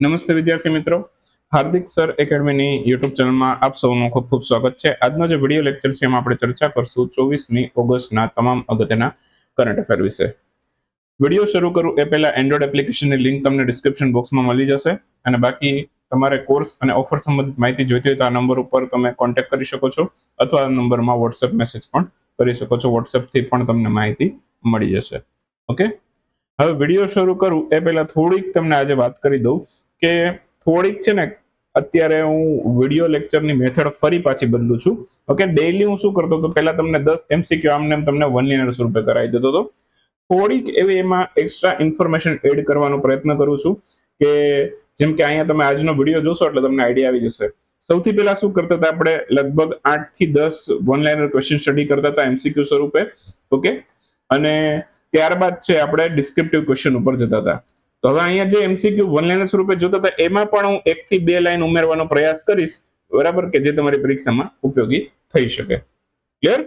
નમસ્તે વિદ્યાર્થી મિત્રો. હાર્દિક સર એકેડમીની યુટ્યુબ ચેનલમાં આપ સૌનું ખૂબ ખૂબ સ્વાગત છે. આજનો જે વીડિયો લેક્ચર છે એમાં આપણે ચર્ચા કરશું ચોવીસમી ઓગસ્ટના તમામ અગત્યના કરંટ અફેર વિશે. વીડિયો શરૂ કરું એ પહેલા એન્ડ્રોઇડ એપ્લિકેશનની લિંક તમને ડિસ્ક્રિપ્શન બોક્સમાં મળી જશે અને બાકી તમારે કોર્સ અને ઓફર સંબંધિત માહિતી જોઈતી હોય તો આ નંબર ઉપર તમે કોન્ટેક્ટ કરી શકો છો અથવા આ નંબરમાં વોટ્સએપ મેસેજ પણ કરી શકો છો. વોટ્સએપથી પણ તમને માહિતી મળી જશે. ઓકે? હવે વીડિયો શરૂ કરું એ પહેલા થોડીક તમને આજે વાત કરી દઉં. કે થોડીક છે ને, અત્યારે હું વીડિયો લેક્ચરની મેથડ ફરી પાછી બદલું છું. ઓકે ડેઈલી હું શું કરતો હતો? પહેલા તમને દસ એમસીક્યુ આમને તમને વન લીનર રૂપે કરાવી દેતો હતો. થોડીક એવી એમાં એક્સ્ટ્રા ઇન્ફોર્મેશન એડ કરવાનો પ્રયત્ન કરું છું કે જેમ કે અહીંયા તમે આજનો વીડિયો જોશો એટલે તમને આઈડિયા આવી જશે. સૌથી પહેલા શું કરતા હતા આપણે? લગભગ આઠથી દસ વન લાઇનર ક્વેશ્ચન સ્ટડી કરતા હતા એમસીક્યુ સ્વરૂપે. ઓકે અને ત્યારબાદ છે આપણે ડિસ્ક્રિપ્ટિવ ક્વેશ્ચન ઉપર જતા હતા. તો હવે અહીંયા જે એમસીક્યુ વન લાઇનર્સ રૂપે જોતા હતા, એમાં પણ હું એક થી બે લાઈન ઉમેરવાનો પ્રયાસ કરીશ, બરાબર? કે જે તમારી પરીક્ષામાં ઉપયોગી થઈ શકે. ક્લિયર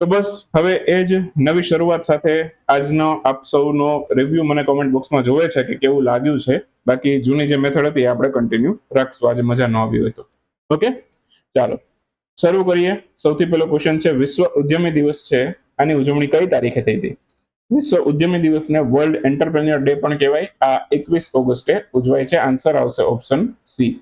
તો બસ, હવે એ જ નવી શરૂઆત સાથે આજનો આપ સૌનો રિવ્યુ મને કોમેન્ટ બોક્સમાં જોવે છે કે કેવું લાગ્યું છે. બાકી જૂની જે મેથડ હતી એ આપણે કન્ટિન્યુ રાખશું. આજે મજા ન આવી હોય તો. ઓકે ચાલો. શરૂ કરીએ. સૌથી પહેલો ક્વેશ્ચન છે, વિશ્વ ઉદ્યમી દિવસ છે. આની ઉજવણી કઈ તારીખે થઈ હતી? વિશ્વ ઉદ્યમી દિવસને વર્લ્ડ એન્ટરપ્રેન્યોર ડે પણ કહેવાય. આ એકવીસ ઓગસ્ટે ઉજવાય છે. આન્સર આવશે ઓપ્શન સી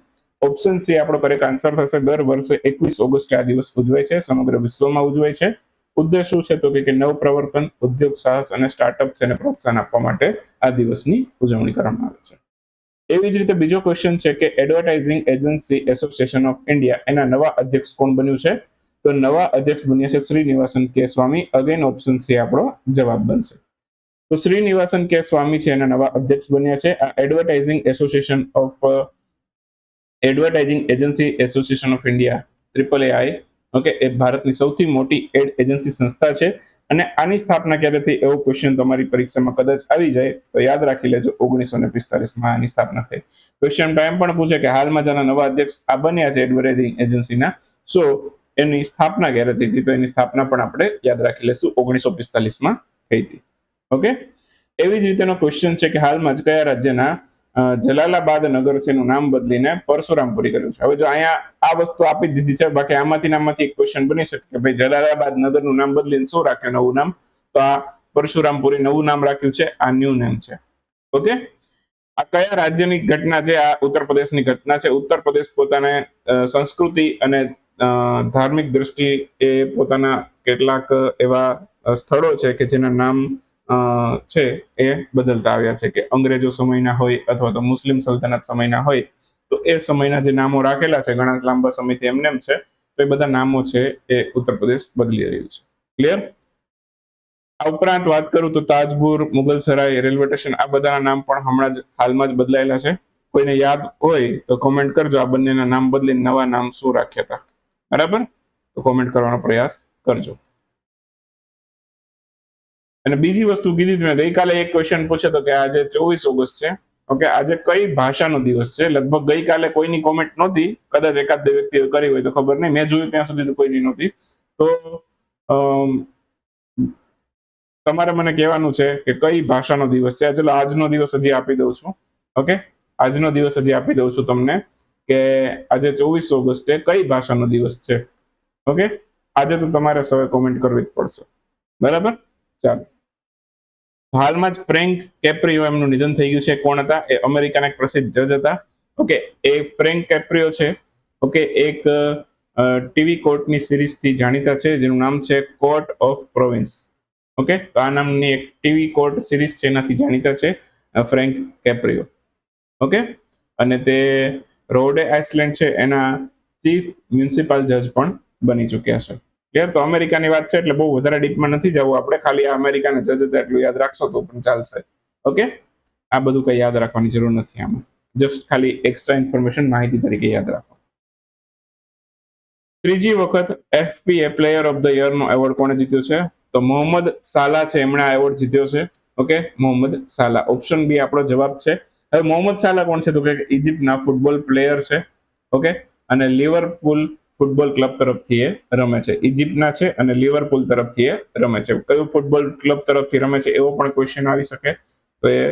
ઓપ્શન સી આપણો કરેક્ટ આન્સર થશે. દર વર્ષે એકવીસ ઓગસ્ટે આ દિવસ ઉજવાય છે. સમગ્ર વિશ્વમાં ઉજવાય છે. ઉદ્દેશ શું છે? તો કે નવ પ્રવર્તન ઉદ્યોગ સાહસ અને સ્ટાર્ટઅપ છે પ્રોત્સાહન આપવા માટે આ દિવસની ઉજવણી કરવામાં આવે છે. એવી જ રીતે બીજો ક્વેશ્ચન છે કે advertising agency association of India એના નવા અધ્યક્ષ કોણ બન્યું છે? તો નવા અધ્યક્ષ બન્યા છે શ્રીનિવાસન કે સ્વામી અગેન ઓપ્શન સી આપણો જવાબ બનશે. તો શ્રીનિવાસન કે સ્વામી છે એના નવા અધ્યક્ષ બન્યા છે. આ advertising association of advertising agency association of India triple I okay એ ભારતની સૌથી મોટી એડ એજન્સી સંસ્થા છે. અને આની સ્થાપના ક્યારે થઈ એવો ક્વેશ્ચન તમારી પરીક્ષામાં કદાચ આવી જાય, તો યાદ રાખી લેજો, ઓગણીસો ને પિસ્તાલીસમાં આની સ્થાપના થઈ. ક્વેશ્ચન ટાઈમ પણ પૂછે કે હાલમાં જેના નવા અધ્યક્ષ આ બન્યા છે એડવર્ટાઇઝિંગ એજન્સીના સો એની સ્થાપના ક્યારે થઈ હતી તો એની સ્થાપના પણ આપણે યાદ રાખી લેશું ઓગણીસો પિસ્તાલીસમાં થઈ હતી. ઓકે એવી જ રીતેનો ક્વેશ્ચન છે કે હાલમાં જ કયા રાજ્યના જલાલાબાદ નગર છે એનું નામ બદલીને પરશુરામપુરી કર્યું છે. હવે જો અહીંયા આ વસ્તુ આપી દીધી છે, બાકી આમાંથી આમાંથી એક ક્વેશ્ચન બની શકે કે ભાઈ જલાલાબાદ નગરનું નામ બદલીને શું રાખ્યું નવું નામ? તો આ પરશુરામપુરી નવું નામ રાખ્યું છે, આ ન્યુ નેમ છે. ઓકે આ કયા રાજ્યની ઘટના છે? આ ઉત્તર પ્રદેશની ઘટના છે. ઉત્તર પ્રદેશ પોતાને સંસ્કૃતિ અને ધાર્મિક દ્રષ્ટિએ એ પોતાના કેટલાક એવા સ્થળો છે કે જેના નામ છે એ બદલતા આવ્યા છે કે અંગ્રેજો સમયના હોય અથવા તો મુસ્લિમ સલ્તનત સમયના હોય, તો એ સમયના જે નામો રાખેલા છે, ઘણા લાંબા સમયથી એમને એમ છે, તો એ બધા નામો છે એ ઉત્તર પ્રદેશ બદલી રહ્યું છે. ક્લિયર આ ઉપરાંત વાત કરું તો તાજપુર, મુગલ સરાય રેલવે સ્ટેશન, આ બધાના નામ પણ હમણાં જ હાલમાં જ બદલાયેલા છે. કોઈને યાદ હોય તો કોમેન્ટ કરજો, આ બંનેના નામ બદલીને નવા નામ શું રાખ્યા હતા? બરાબર? તો કોમેન્ટ કરવાનો પ્રયાસ કરજો. અને બીજી વસ્તુ કીધી મેં, ગઈકાલે એક ક્વેશ્ચન પૂછ્યો તો કે આજે ચોવીસ ઓગસ્ટ છે. ઓકે આજે કઈ ભાષાનો દિવસ છે? લગભગ ગઈકાલે કોઈની કોમેન્ટ નહોતી, કદાચ એકાદ બે વ્યક્તિએ કરી હોય તો ખબર નહીં. મેં જોયું ત્યાં સુધી તો કોઈની નહોતી. તો તમારે મને કહેવાનું છે કે કઈ ભાષાનો દિવસ છે? ચલો આજનો દિવસ હજી આપી દઉં છું. ઓકે આજનો દિવસ હજી આપી દઉં છું તમને. કે આજે ચોવીસ ઓગસ્ટે કઈ ભાષાનો દિવસ છે? ઓકે? આજે તો તમારે સૌએ કોમેન્ટ કરવી જ પડશે. બરાબર? ચાલો. હાલમાં જ ફ્રેન્ક કેપ્રિયો એમનું નિધન થઈ ગયું છે. કોણ હતા? એ અમેરિકાના એક પ્રસિદ્ધ જજ હતા. ઓકે, એ ફ્રેન્ક કેપ્રિયો છે. ઓકે, એક ટીવી કોર્ટની સિરીઝથી જાણીતા છે, જેનું નામ છે કોર્ટ ઓફ પ્રોવિન્સ. ઓકે, તો આ નામની એક ટીવી કોર્ટ સિરીઝ છે, એનાથી જાણીતા છે ફ્રેન્ક કેપ્રિયો. ઓકે? અને તે રોડે આઇસલેન્ડ છે, એના ચીફ મ્યુનિસિપલ જજ પણ બની ચૂક્યા છે. ક્લિયર તો અમેરિકાની વાત છે, એટલે બહુ વધારે ડીપમાં નથી જવું આપણે, ખાલી આ અમેરિકાના જજ હતા એટલું યાદ રાખશો તો પણ ચાલશે. ઓકે? આ બધું કંઈ યાદ રાખવાની જરૂર નથી આમાં. જસ્ટ ખાલી એક્સ્ટ્રા ઇન્ફોર્મેશન માહિતી તરીકે યાદ રાખો. ત્રીજી વખત FPA player of the year no award કોણે જીત્યો છે? તો મોહમ્મદ સાલા છે, એમણે આ એવોર્ડ જીત્યો છે. ઓકે? મોહમ્મદ સાલા. ઓપ્શન બી આપણો જવાબ છે હવે મોહમ્મદ સાલા કોણ છે? તો કે ઇજિપ્તના ફૂટબોલ પ્લેયર છે. ઓકે અને લિવરપુલ ફૂટબોલ ક્લબ તરફથી એ રમે છે. ઇજિપ્તના છે અને લિવરપુલ તરફથી એ રમે છે. કયું ફૂટબોલ ક્લબ તરફથી રમે છે? એવો પણ ક્વેશ્ચન આવી શકે. તો એ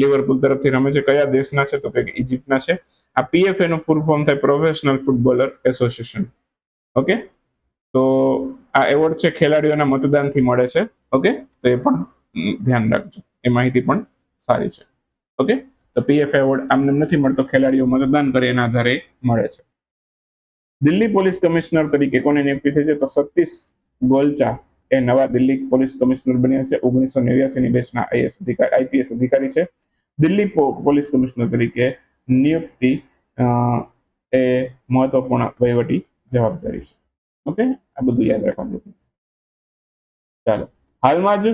લિવરપુલ તરફથી રમે છે. કયા દેશના છે? તો કે ઇજિપ્તના છે. આ પીએફએ નું ફૂલ ફોર્મ થાય પ્રોફેશનલ ફૂટબોલર એસોસિએશન ઓકે તો આ એવોર્ડ છે ખેલાડીઓના મતદાનથી મળે છે. ઓકે તો એ પણ ધ્યાન રાખજો. એ માહિતી પણ સારી છે. ઓકે તો પીએફ એવોર્ડ આમને નથી મળતો, ખેલાડીઓ મતદાન કરે એના આધારે મળે છે. દિલ્હી પોલીસ કમિશનર તરીકે કોને નિયુક્તિ થઈ છે? તો સતીશ ગોલચા એ નવા દિલ્હી પોલીસ કમિશનર બન્યા છે. ઓગણીસો નેવ્યાસી ની બેચના આઈએસ અધિકારી, આઈપીએસ અધિકારી છે. દિલ્હી પોલીસ કમિશનર તરીકે નિયુક્તિ એ મહત્વપૂર્ણ વહીવટી જવાબદારી છે. ઓકે? આ બધું યાદ રાખવાનું. ચાલો. હાલમાં જ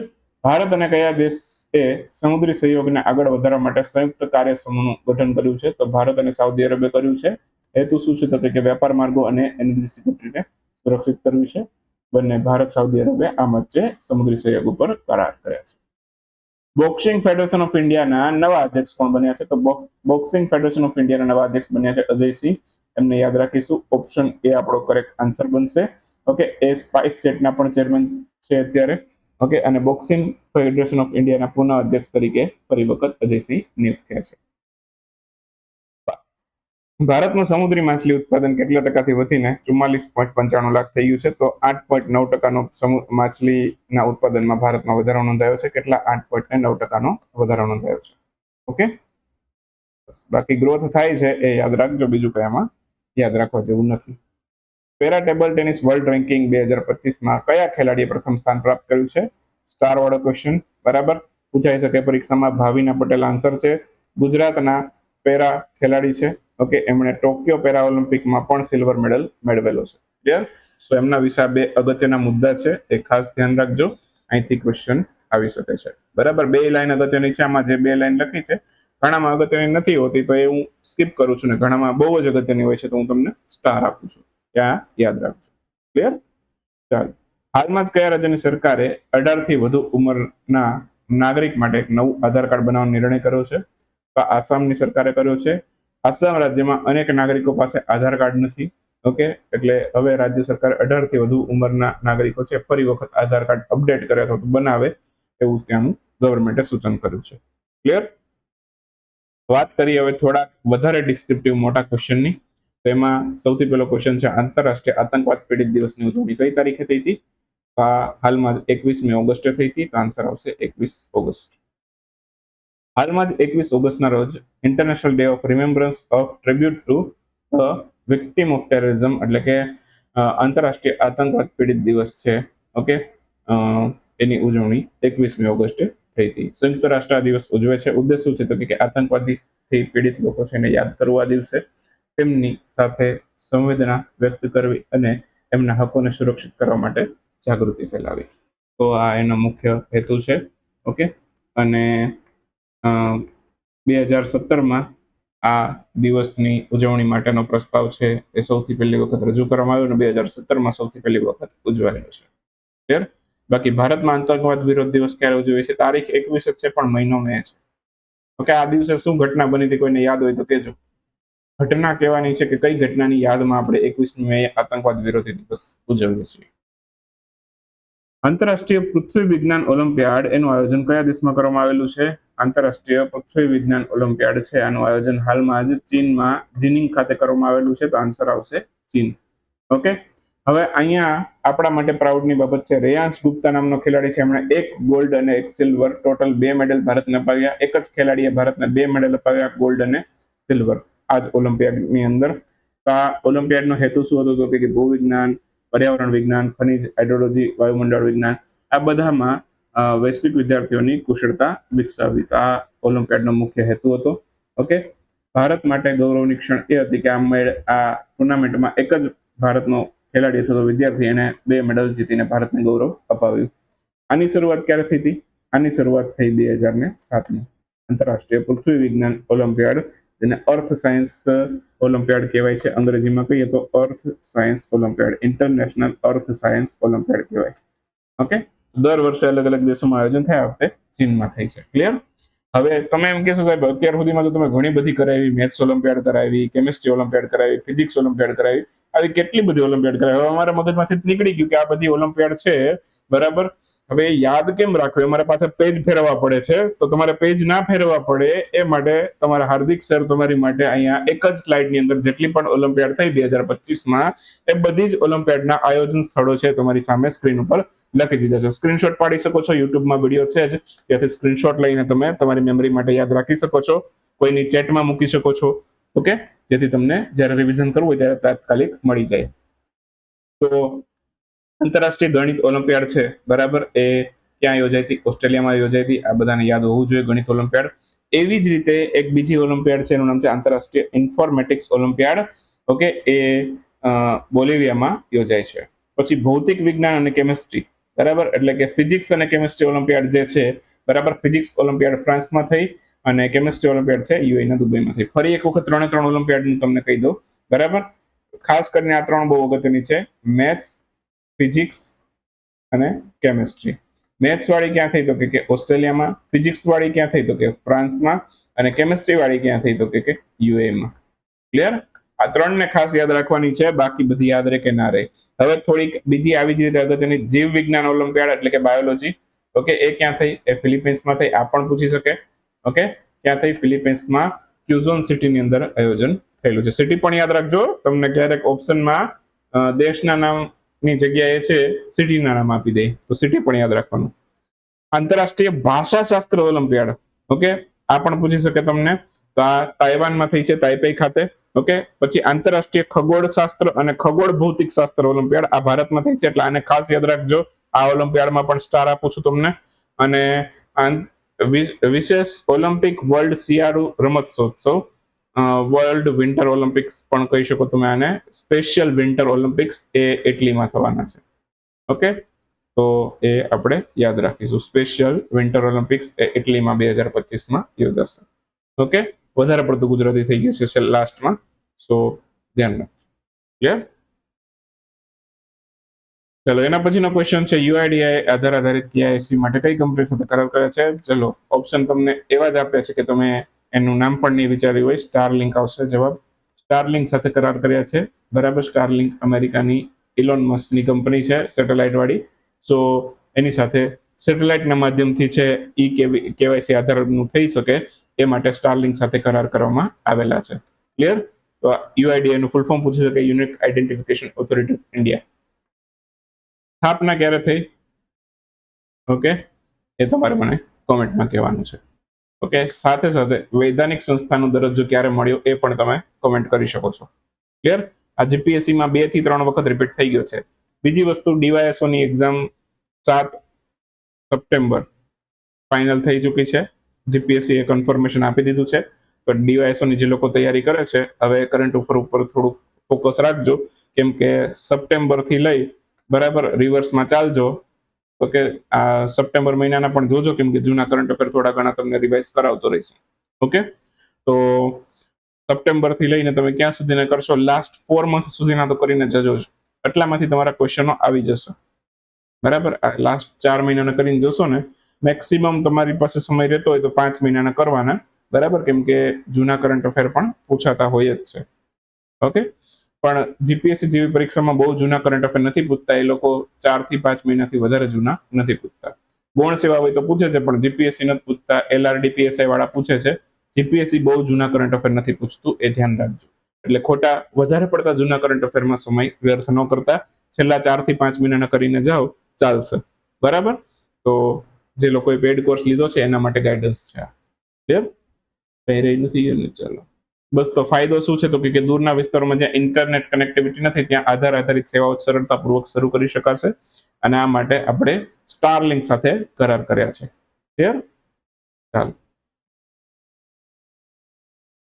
ભારત અને કયા દેશે સમુદ્રી સહયોગને આગળ વધારવા માટે સંયુક્ત કાર્ય સમૂહનું ગઠન કર્યું છે? તો ભારત અને સાઉદી અરબે કર્યું છે. હેતુ શું છે? તો કે વેપાર માર્ગો અને એનર્જી સિક્યુરિટીને સુરક્ષિત કરવી છે. બંને ભારત, સાઉદી અરબે આ વચ્ચે સમુદ્રી સહયોગ ઉપર કરાર કર્યા છે. બોક્સિંગ ફેડરેશન ઓફ ઇન્ડિયાના નવા અધ્યક્ષ કોણ બન્યા છે? તો બોક- બોક્સિંગ ફેડરેશન ઓફ ઇન્ડિયાના નવા અધ્યક્ષ બન્યા છે અજયસિંહ એમને યાદ રાખીશું. ઓપ્શન એ આપણો કરેક્ટ આન્સર બનશે. ઓકે એ સ્પાઇસ જેટના પણ ચેરમેન છે અત્યારે. ઓકે અને બોક્સિંગ ફેડરેશન ઓફ ઇન્ડિયાના પુનઃ અધ્યક્ષ તરીકે ફરી વખત અજયસિંહ નિયુક્ત થયા છે. ભારતનું સમુદ્રી માછલી ઉત્પાદન કેટલા ટકાથી વધીને ચુમ્માલીસ પોઈન્ટ પંચાણું લાખ થઈ ગયું છે? તો આઠ પોઈન્ટ નવ ટકાનો માછલીના ઉત્પાદનમાં ભારતમાં વધારો નોંધાયો છે. કેટલા? આઠ પોઈન્ટ નવ ટકાનો વધારો નોંધાયો છે. ઓકે બાકી ગ્રોથ થાય છે એ યાદ રાખજો. બીજું કંઈ આમાં યાદ રાખવા જેવું નથી. Para table tennis world ranking બે હજાર પચીસમાં કયા ખેલાડીએ પ્રથમ સ્થાન પ્રાપ્ત કર્યું છે? સ્ટાર વાળો ક્વેશ્ચન બરાબર? પૂછાઈ શકે પરીક્ષામાં ભાવિના પટેલ આન્સર છે. ગુજરાતના પેરા ખેલાડી છે. ઓકે એમણે ટોક્યો પેરા ઓલિમ્પિકમાં પણ સિલ્વર મેડલ મેળવેલો છે. ક્લિયર સો એમના વિશે બે અગત્યના મુદ્દા છે. એ ખાસ ધ્યાન રાખજો. અહીંથી ક્વેશ્ચન આવી શકે છે. બરાબર? બે લાઈન અગત્યની છે. આમાં જે બે લાઈન લખી છે, ઘણામાં અગત્યની નથી હોતી, તો એ હું સ્કીપ કરું છું ને ઘણામાં બહુ જ અગત્યની હોય છે, તો હું તમને સ્ટાર આપું છું. ત્યાં યાદ રાખજો. ક્લિયર ચાલો. હાલમાં જ કયા રાજ્યની સરકારે અઢારથી વધુ ઉંમરના નાગરિક માટે એક નવું આધાર કાર્ડ બનાવવાનો નિર્ણય કર્યો છે? તો આસામની સરકારે કર્યો છે. આસામ રાજ્યમાં અનેક નાગરિકો પાસે આધાર કાર્ડ નથી. ઓકે? એટલે હવે રાજ્ય સરકાર અઢારથી વધુ ઉંમરના નાગરિકો છે, ફરી વખત આધાર કાર્ડ અપડેટ કરે તો બનાવે એવું ત્યાંનું ગવર્મેન્ટે સૂચન કર્યું છે. ક્લિયર વાત કરીએ હવે થોડાક વધારે ડિસ્ક્રિપ્ટિવ મોટા ક્વેશ્ચનની તો એમાં સૌથી પહેલો ક્વેશ્ચન છે આંતરરાષ્ટ્રીય આતંકવાદ પીડિત દિવસની ઉજવણી કઈ તારીખે થઈ હતી? હાલમાં એકવીસમી ઓગસ્ટે થઈ હતી, તો આન્સર આવશે એકવીસ ઓગસ્ટ. હાલમાં જ એકવીસ ઓગસ્ટના રોજ international day of remembrance of tribute to the of terrorism એટલે કે આંતરરાષ્ટ્રીય આતંકવાદ પીડિત દિવસ છે, ઓકે? એની ઉજવણી એકવીસમી ઓગસ્ટે થઈ હતી. સંયુક્ત રાષ્ટ્ર આ દિવસ ઉજવે છે. ઉદ્દેશ શું છે? તો કે આતંકવાદીથી પીડિત લોકો છે એને યાદ કરવા દિવસે. તેમની સાથે સંવેદના વ્યક્ત કરવી અને એમના હકોને સુરક્ષિત કરવા માટે જાગૃતિ ફેલાવી. તો આ એનો મુખ્ય હેતુ છે, ઓકે? અને બે હજાર સત્તરમાં આ દિવસની ઉજવણી માટેનો પ્રસ્તાવ છે એ સૌથી પહેલી વખત રજૂ કરવામાં આવ્યો અને બે હજાર સત્તરમાં સૌથી પહેલી વખત ઉજવાયેલો છે. ક્લિયર? બાકી ભારતમાં આતંકવાદ વિરોધ દિવસ ક્યારે ઉજવે છે? તારીખ એકવીસ જ છે, પણ મહિનો મે છે. ઓકે, આ દિવસે શું ઘટના બની હતી કોઈને યાદ હોય તો કહેજો. ઘટના કહેવાની છે કે કઈ ઘટનાની યાદમાં આપણે એકવીસમી મે આતંકવાદ વિરોધી દિવસ ઉજવીએ છીએ? આંતરરાષ્ટ્રીય પૃથ્વી વિજ્ઞાન ઓલિમ્પિયાડ એનું આયોજન કયા દેશમાં કરવામાં આવેલું છે? આંતરરાષ્ટ્રીય પૃથ્વી વિજ્ઞાન ઓલિમ્પિયાડ છે. આનું આયોજન હાલમાં જ ચીનમાં જીનિંગ ખાતે કરવામાં આવેલું છે. તો આન્સર આવશે ચીન. ઓકે હવે અહીંયા આપણા માટે પ્રાઉડની બાબત છે. રેયાંશ ગુપ્તા નામનો ખેલાડી છે. એમણે એક ગોલ્ડ અને એક સિલ્વર. ટોટલ બે મેડલ ભારતને અપાવ્યા. એક જ ખેલાડીએ ભારતને બે મેડલ અપાવ્યા, ગોલ્ડ અને સિલ્વર. આ જ ઓલિમ્પિયાડની અંદર. તો આ ઓલિમ્પિયાડનો હેતુ શું હતો કે ભૂવિજ્ઞાન, પર્યાવરણ વિજ્ઞાન, ખનિજ હાઇડ્રોલોજી વાયુમંડળ વિજ્ઞાન, આ બધામાં વૈશ્વિક વિદ્યાર્થીઓની કુશળતા વિકસાવવી તો આ ઓલિમ્પિયાડનો મુખ્ય હેતુ હતો. ઓકે? ભારત માટે ગૌરવની ક્ષણ એ હતી કે આ મેળ આ ટુર્નામેન્ટમાં એક જ ભારતનો ખેલાડી અથવા વિદ્યાર્થી એને બે મેડલ જીતીને ભારતને ગૌરવ અપાવ્યું. આની શરૂઆત ક્યારે થઈ હતી? આની શરૂઆત થઈ બે હજાર ને સાતમાં. આંતરરાષ્ટ્રીય પૃથ્વી વિજ્ઞાન ઓલિમ્પિયાડ જેને અર્થ સાયન્સ ઓલિમ્પિયાડ કહેવાય છે. અંગ્રેજીમાં કહીએ તો earth science olympiad, international earth science olympiad કહેવાય. ઓકે? દર વર્ષે અલગ અલગ દેશોમાં આયોજન થાય, આ વખતે ચીનમાં થાય છે. ક્લિયર હવે તમે એમ કહેશો સાહેબ, અત્યાર સુધીમાં તો તમે ઘણી બધી કરાવી, મેથ્સ ઓલિમ્પિયાડ કરાવી, કેમિસ્ટ્રી ઓલિમ્પિયાડ કરાવી, ફિઝિક્સ ઓલિમ્પિયાડ કરાવી, આવી કેટલી બધી ઓલિમ્પિયાડ કરાવી. હવે અમારા મગજમાંથી નીકળી ગયું કે આ બધી ઓલિમ્પિયાડ છે, બરાબર? હવે યાદ કેમ રાખવું એ મારે પાછા પેજ ફેરવવા પડે છે. તો તમારે પેજ ના ફેરવવા પડે, એ માટે તમારા હાર્દિક સર તમારી માટે અહીંયા એક જ સ્લાઇડની અંદર જેટલી પણ ઓલિમ્પિયાડ થઈ બે હજાર પચીસમાં, એ બધી જ ઓલિમ્પિયાડના આયોજન સ્થળો છે તમારી સામે સ્ક્રીન ઉપર લખી દીધા છે. સ્ક્રીનશોટ પાડી શકો છો યુટ્યુબમાં વીડિયો છે જ. ત્યાંથી સ્ક્રીનશોટ લઈને તમે તમારી મેમરી માટે યાદ રાખી શકો છો. કોઈની ચેટમાં મૂકી શકો છો. ઓકે જેથી તમને જ્યારે રિવિઝન કરવું હોય ત્યારે તાત્કાલિક મળી જાય. તો આંતરરાષ્ટ્રીય ગણિત ઓલિમ્પિયાડ છે, બરાબર? એ ક્યાં યોજાઈ હતી? ઓસ્ટ્રેલિયામાં યોજાઈ હતી. આ બધાને યાદ હોવું જોઈએ, ગણિત ઓલિમ્પિયાડ. એવી જ રીતે એક બીજી ઓલિમ્પિયાડ છે, એનું નામ છે આંતરરાષ્ટ્રીય ઇન્ફોર્મેટિક્સ ઓલિમ્પિયાડ. ઓકે, એ બોલિવિયામાં યોજાય છે. પછી ભૌતિક વિજ્ઞાન અને કેમિસ્ટ્રી, બરાબર? એટલે કે ફિઝિક્સ અને કેમિસ્ટ્રી ઓલિમ્પિયાડ જે છે, બરાબર? ફિઝિક્સ ઓલિમ્પિયાડ ફ્રાન્સમાં થઈ અને કેમિસ્ટ્રી ઓલિમ્પિયાડ છે યુએના દુબઈમાં થઈ. ફરી એક વખત ત્રણે ત્રણ ઓલિમ્પિયાડનું તમને કહી દઉં, બરાબર? ખાસ કરીને આ ત્રણ બહુ અગત્યની છે, મેથ્સ ફિઝિક્સ અને કેમિસ્ટ્રી. મેથ્સ વાળી ક્યાં થઈ તો કે ઓસ્ટ્રેલિયામાં, ફિઝિક્સ વાળી ક્યાં થઈ તો કે ફ્રાન્સમાં, અને કેમિસ્ટ્રી વાળી ક્યાં થઈ તો કે યુએમાં. ક્લિયર? આ ત્રણને ખાસ યાદ રાખવાની છે, બાકી બધી યાદ રહે કે ના રહે. હવે થોડીક બીજી આવી જ રીતે અગત્યની જીવ વિજ્ઞાન ઓલિમ્પિયાડ એટલે કે બાયોલોજી. ઓકે, એ ક્યાં થઈ? એ ફિલિપિન્સમાં થઈ. આ પણ પૂછી શકે. ઓકે, ક્યાં થઈ? ફિલિપિન્સમાં ક્યુઝોન સિટીની અંદર આયોજન થયેલું છે. સિટી પણ યાદ રાખજો, તમને ક્યારેક ઓપ્શનમાં દેશના દેશના નામની જગ્યાએ છે સિટીના નામ આપી દે. તો સિટી પણ યાદ રાખવાનું. આંતરરાષ્ટ્રીય ભાષાશાસ્ત્ર ઓલિમ્પિયાડ. ઓકે? આ પણ પૂછી શકે તમને. તો આ તાઇવાનમાં થઈ છે, તાઇપેઈ ખાતે. ઓકે? પછી આંતરરાષ્ટ્રીય ખગોળ શાસ્ત્ર અને ખગોળ ભૌતિક શાસ્ત્ર ઓલિમ્પિયાડ. આ ભારતમાં થઈ છે, એટલે આને ખાસ યાદ રાખજો. આ ઓલિમ્પિયાડમાં પણ સ્ટાર આપું છું તમને. અને વિશેષ ઓલિમ્પિક વર્લ્ડ શિયાળુ રમતોત્સવ. વર્લ્ડ વિન્ટર ઓલિમ્પિક્સ પણ કહી શકો તમે આને. સ્પેશિયલ વિન્ટર ઓલિમ્પિક્સ એ ઇટલીમાં થવાના છે. ઓકે તો એ આપણે યાદ રાખીશું. સ્પેશિયલ વિન્ટર ઓલિમ્પિક્સ એ ઇટલીમાં બે હજાર પચીસમાં યોજાશે. ઓકે વધારે પડતું ગુજરાતી થઈ ગયું છે લાસ્ટમાં સો ધ્યાન રાખજો. ક્લિયર ચલો, એના પછીનો ક્વેશ્ચન છે યુઆઈડીઆઈ આધાર આધારિત કેઆઈસી માટે કઈ કંપની સાથે કરાર કરે છે? ચલો ઓપ્શન તમને એવા જ આપ્યા છે કે તમે એનું નામ પણ નહીં વિચાર્યું હોય સ્ટારલિંક આવશે જવાબ. સ્ટારલિંક સાથે કરાર કર્યા છે. બરાબર સ્ટારલિંક અમેરિકાની ઇલોન મસ્કની કંપની છે સેટેલાઇટવાળી સો એની સાથે સેટેલાઇટના માધ્યમથી છે, ઈ કેવાયસી આધારનું થઈ શકે, એ માટે સ્ટારલિંક સાથે કરાર કરવામાં આવેલા છે. ક્લિયર તો યુઆઈડીઆઈ નું ફૂલ ફોર્મ પૂછી શકે unique identification authority of India સ્થાપના ક્યારે થઈ? ઓકે એ તમારે મને કોમેન્ટમાં કહેવાનું છે. ઓકે, સાથે સાથે વૈધાનિક સંસ્થાનો દરજ્જો ક્યારે મળ્યો એ પણ તમે કોમેન્ટ કરી શકો છો. ક્લિયર આ જીપીએસસી માં બેથી ત્રણ વખત રિપીટ થઈ ગયો છે. બીજી વસ્તુ ડીવાયએસઓ ની એક્ઝામ સાત સપ્ટેમ્બર ફાઇનલ થઈ ચૂકી છે. જીપીએસસી એ કન્ફર્મેશન આપી દીધું છે. તો ડીવાયએસઓ ની જે લોકો તૈયારી કરે છે, હવે કરંટ ઉપર ઉપર થોડુંક ફોકસ રાખજો. કેમ કે સપ્ટેમ્બરથી લઈ બરાબર રિવર્સમાં ચાલજો. તો કે આ સપ્ટેમ્બર મહિનાના પણ જોજો કેમ કે જૂના કરંટ અફેર થોડા ઘણા તમને રિવાઇઝ કરાવતો રહેશે. ઓકે તો સપ્ટેમ્બરથી લઈને તમે ક્યાં સુધીના કરશો? લાસ્ટ ફોર મંથ સુધીના તો કરીને જજો જ. એટલામાંથી તમારા ક્વેશ્ચનો આવી જશે. બરાબર? લાસ્ટ ચાર મહિનાના કરીને જોશો ને મેક્સિમમ તમારી પાસે સમય રહેતો હોય તો પાંચ મહિનાના કરવાના. બરાબર? કેમ કે જૂના કરંટ અફેર પણ પૂછાતા હોય જ છે. ઓકે પણ જીપીએસસી જેવી પરીક્ષામાં બહુ જૂના કરંટ અફેર નથી પૂછતા. એ લોકો ચારથી પાંચ મહિનાથી વધારે જૂના નથી પૂછતા. ગૌણ સેવા હોય તો પૂછે છે, પણ જીપીએસસી નથી પૂછતા. એલઆરડીપીએસઆઈ વાળા પૂછે છે. જીપીએસસી બહુ જૂના કરંટ અફેર નથી પૂછતું. એ ધ્યાન રાખજો. એટલે ખોટા વધારે પડતા જૂના કરંટ અફેરમાં સમય વ્યર્થ ન કરતા. છેલ્લા ચારથી પાંચ મહિનાના કરીને જાઓ, ચાલશે. બરાબર? તો જે લોકોએ પેડ કોર્સ લીધો છે, એના માટે ગાઈડન્સ છે ક્લિયર રહી નથી ચાલો. બસ તો ફાયદો શું છે? તો કે દૂરના વિસ્તારોમાં જ્યાં ઇન્ટરનેટ કનેક્ટિવિટી નથી, ત્યાં આધાર આધારિત સેવાઓ સરળતાપૂર્વક શરૂ કરી શકાશે. અને આ માટે આપણે સ્ટારલિંક સાથે કરાર કર્યા છે. ક્લિયર ચાલો.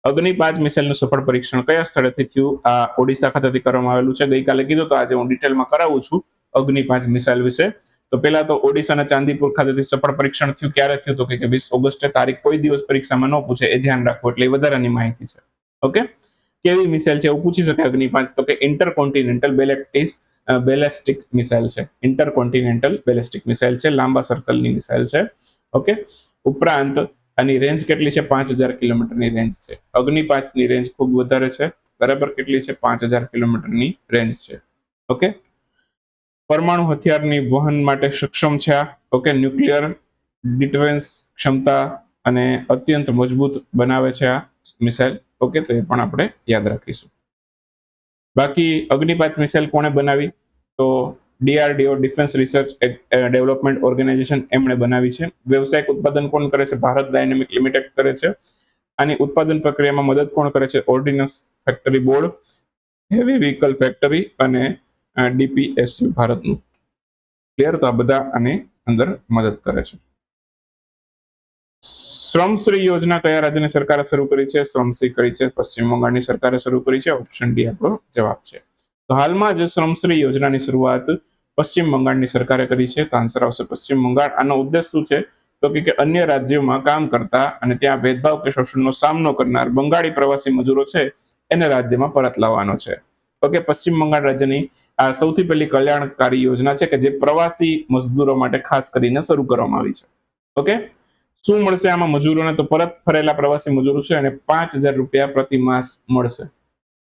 અગ્નિ પાંચ મિસાઇલનું સફળ પરીક્ષણ કયા સ્થળેથી થયું? આ ઓડિશા ખાતેથી કરવામાં આવેલું છે. ગઈકાલે કીધું તો આજે હું ડિટેલમાં કરાવું છું અગ્નિ પાંચ મિસાઇલ વિશે. તો પેલા તો ઓડિશાના ચાંદીપુર ખાતેથી સફળ પરીક્ષણ થયું. ક્યારે થયું તો કે વીસ ઓગસ્ટ તારીખ કોઈ દિવસ પરીક્ષામાં ન પૂછે એ ધ્યાન રાખવું એટલે વધારાની માહિતી છે. ઓકે? કેવી મિસાઇલ છે એવું પૂછી શકે અગ્નિ પાંચ. તો કે ઇન્ટરકોન્ટિનેન્ટલ બેલેક્ટિસ બેલેસ્ટિક મિસાઇલ છે. ઇન્ટરકોન્ટિનેન્ટલ બેલેસ્ટિક મિસાઇલ છે. લાંબા સર્કલની મિસાઇલ છે. ઓકે? ઉપરાંત આની રેન્જ કેટલી છે? પાંચ હજાર કિલોમીટરની રેન્જ છે. અગ્નિ પાંચની રેન્જ ખૂબ વધારે છે. બરાબર? કેટલી છે? પાંચ હજાર કિલોમીટરની રેન્જ છે. ઓકે? પરમાણુ હથિયારની વહન માટે સક્ષમ છે આ. ઓકે ન્યુક્લિયર ડિટરન્સ ક્ષમતા અને અત્યંત મજબૂત બનાવે છે આ મિસાઇલ ઓકે તો એ પણ આપણે યાદ રાખીશું. બાકી અગ્નિપાત મિસાઇલ કોણે બનાવી? તો DRDO defence research development organisation એમણે બનાવી છે. વ્યવસાયિક ઉત્પાદન કોણ કરે છે? ભારત ડાયનેમિક લિમિટેડ કરે છે. આની ઉત્પાદન પ્રક્રિયામાં મદદ કોણ કરે છે? Ordnance factory board heavy vehicle factory અને ડીપીએસયુ ભારતનું ક્લિયર તો આ બધા આની અંદર મદદ કરે છે. શ્રમશ્રી યોજના કયા રાજ્યની સરકારે શરૂ કરી છે? શ્રમશ્રી કરી છે. પશ્ચિમ બંગાળની સરકારે શરૂ કરી છે. ઓપ્શન ડી આપણો જવાબ છે. તો હાલમાં જે શ્રમશ્રી યોજનાની શરૂઆત પશ્ચિમ બંગાળની સરકારે કરી છે. તો આન્સર આવશે પશ્ચિમ બંગાળ. આનો ઉદ્દેશ શું છે? તો કે અન્ય રાજ્યોમાં કામ કરતા અને ત્યાં ભેદભાવ કે શોષણનો સામનો કરનાર બંગાળી પ્રવાસી મજૂરો છે એને રાજ્યમાં પરત લાવવાનો છે. ઓકે પશ્ચિમ બંગાળ રાજ્યની આ સૌથી પહેલી કલ્યાણકારી યોજના છે કે જે પ્રવાસી મજદૂરો માટે ખાસ કરીને શરૂ કરવામાં આવી છે. ઓકે? શું મળશે આમાં મજૂરોને? તો પરત ફરેલા પ્રવાસી મજૂરો છે અને પાંચ હજાર રૂપિયા પ્રતિ માસ મળશે.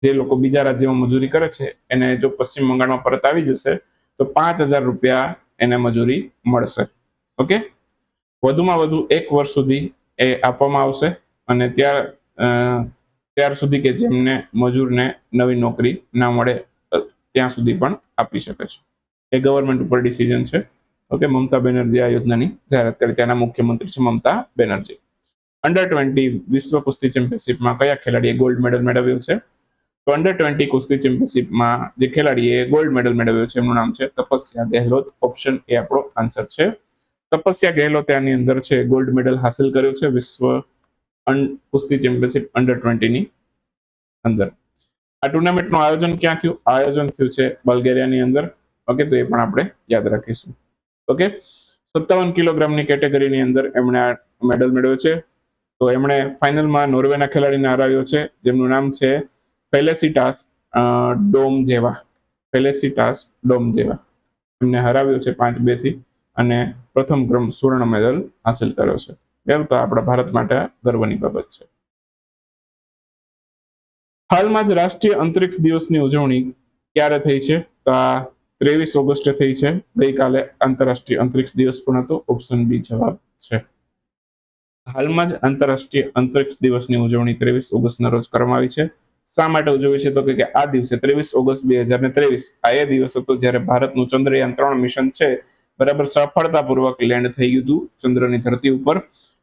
જે લોકો બીજા રાજ્યમાં મજૂરી કરે છે, એને જો પશ્ચિમ બંગાળમાં પરત આવી જશે, તો પાંચ હજાર રૂપિયા એને મજૂરી મળશે. ઓકે? વધુમાં વધુ એક વર્ષ સુધી એ આપવામાં આવશે અને ત્યાર ત્યાર સુધી કે જેમને મજૂરને નવી નોકરી ના મળે ત્યાં સુધી પણ આપી શકે છે. એ ગવર્મેન્ટ ઉપર ડિસિઝન છે. ઓકે મમતા બેનર્જી આ યોજનાની જાહેરાત કરી. ત્યાંના મુખ્યમંત્રી છે મમતા બેનર્જી. અંડર ટ્વેન્ટી વિશ્વ કુસ્તી ચેમ્પિયનશિપમાં કયા ખેલાડીએ ગોલ્ડ મેડલ મેળવ્યું છે? તો અંડર ટ્વેન્ટી કુસ્તી ચેમ્પિયનશિપમાં જે ખેલાડીએ ગોલ્ડ મેડલ મેળવ્યો છે, એમનું નામ છે તપસ્યા ગેહલોત. ઓપ્શન એ આપણો આન્સર છે. તપસ્યા ગેહલોત આની અંદર છે ગોલ્ડ મેડલ હાંસલ કર્યો છે વિશ્વ કુસ્તી ચેમ્પિયનશિપ અંડર ટ્વેન્ટીની અંદર. આ ટુર્નામેન્ટનું આયોજન ક્યાં થયું? આયોજન થયું છે બલ્ગેરિયાની અંદર. ઓકે, તો એ પણ આપણે યાદ રાખીશું. ઓકે, સત્તાવન કિલોગ્રામની કેટેગરીની અંદર એમણે આ મેડલ મેળવ્યો છે. તો એમણે ફાઇનલમાં નોર્વેના ખેલાડીને હરાવ્યો છે, જેમનું નામ છે ફેલેસિટાસ ડોમ જેવા ફેલેસિટાસ ડોમ જેવા એમને હરાવ્યો છે પાંચ બેથી અને પ્રથમ ક્રમ સુવર્ણ મેડલ હાંસલ કર્યો છે. એમ તો આપણા ભારત માટે ગર્વની બાબત છે. હાલમાં જ રાષ્ટ્રીય અંતરિક્ષ દિવસની ઉજવણી ક્યારે થઈ છે? તો આ ત્રેવીસ ઓગસ્ટે થઈ છે. ગઈકાલે આંતરરાષ્ટ્રીય અંતરિક્ષ દિવસ પણ હતો. ઓપ્શન બી જવાબ છે. હાલમાં જ આંતરરાષ્ટ્રીય અંતરિક્ષ દિવસની ઉજવણી ત્રેવીસ ઓગસ્ટના રોજ કરવામાં આવી છે. શા માટે ઉજવે છે? તો કે આ દિવસે ત્રેવીસ ઓગસ્ટ બે હજાર ને ત્રેવીસ. આ એ દિવસ હતો જ્યારે ભારતનું ચંદ્રયાન ત્રણ મિશન છે. બરાબર સફળતાપૂર્વક લેન્ડ થઈ ગયું હતું ચંદ્રની ધરતી ઉપર.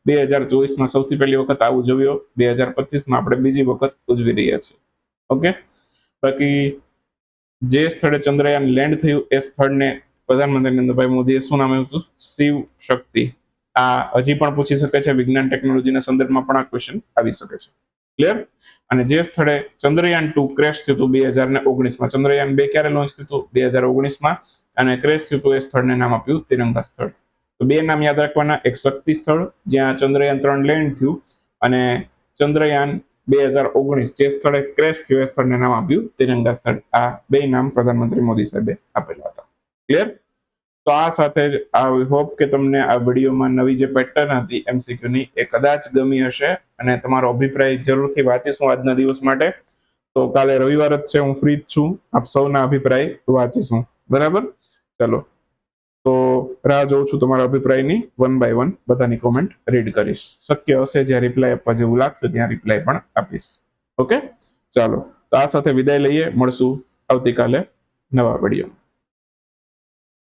બે હજાર ચોવીસમાં સૌથી પહેલી વખત આ ઉજવ્યો. બે હજાર પચીસમાં આપણે બીજી વખત ઉજવી રહ્યા છીએ. ઓકે? બાકી જે સ્થળે ચંદ્રયાન લેન્ડ થયું, એ સ્થળને પ્રધાનમંત્રી નરેન્દ્રભાઈ મોદીએ શું નામ હતું? શિવ શક્તિ. આ હજી પણ પૂછી શકે છે, વિજ્ઞાન ટેકનોલોજીના સંદર્ભમાં પણ આ ક્વેશ્ચન આવી શકે છે. ક્લિયર અને જે સ્થળે ચંદ્રયાન ટુ ક્રેશ થયું હતું બે હજાર ને ઓગણીસમાં. ચંદ્રયાન બે ક્યારે લોન્ચ થયું હતું? બે હજાર ઓગણીસમાં. અને ક્રેશ થયું હતું એ સ્થળને નામ આપ્યું તિરંગા સ્થળ. તો બે નામ યાદ રાખવાના. એક શક્તિ સ્થળ, જ્યાં ચંદ્રયાન ત્રણ લેન્ડ થયું, અને ચંદ્રયાન બે હજાર ઓગણીસ જે સ્થળે ક્રેશ થયું, એ સ્થળને નામ આપ્યું. તિરંગા સ્થળ. આ બે નામ પ્રધાનમંત્રી મોદી સાહેબે આપેલા હતા. ક્લિયર તો આ સાથે જ આઈ હોપ કે તમને આ વિડીયોમાં નવી જે પેટર્ન હતી એમસીક્યુ ની, એ કદાચ ગમી હશે, અને તમારો અભિપ્રાય જરૂરથી વાંચીશું આજના દિવસ માટે. તો કાલે રવિવાર જ છે, હું ફ્રી જ છું. આપ સૌના અભિપ્રાય વાંચીશું. બરાબર? ચલો. તો રાહ જોઉં છું તમારા અભિપ્રાયની વન બાય વન બધાની કોમેન્ટ રીડ કરીશ. શક્ય હશે જ્યાં રિપ્લાય આપવા જેવું લાગશે, ત્યાં રિપ્લાય પણ આપીશ. ઓકે ચાલો, તો આ સાથે વિદાય લઈએ. મળશું આવતીકાલે નવા વીડિયો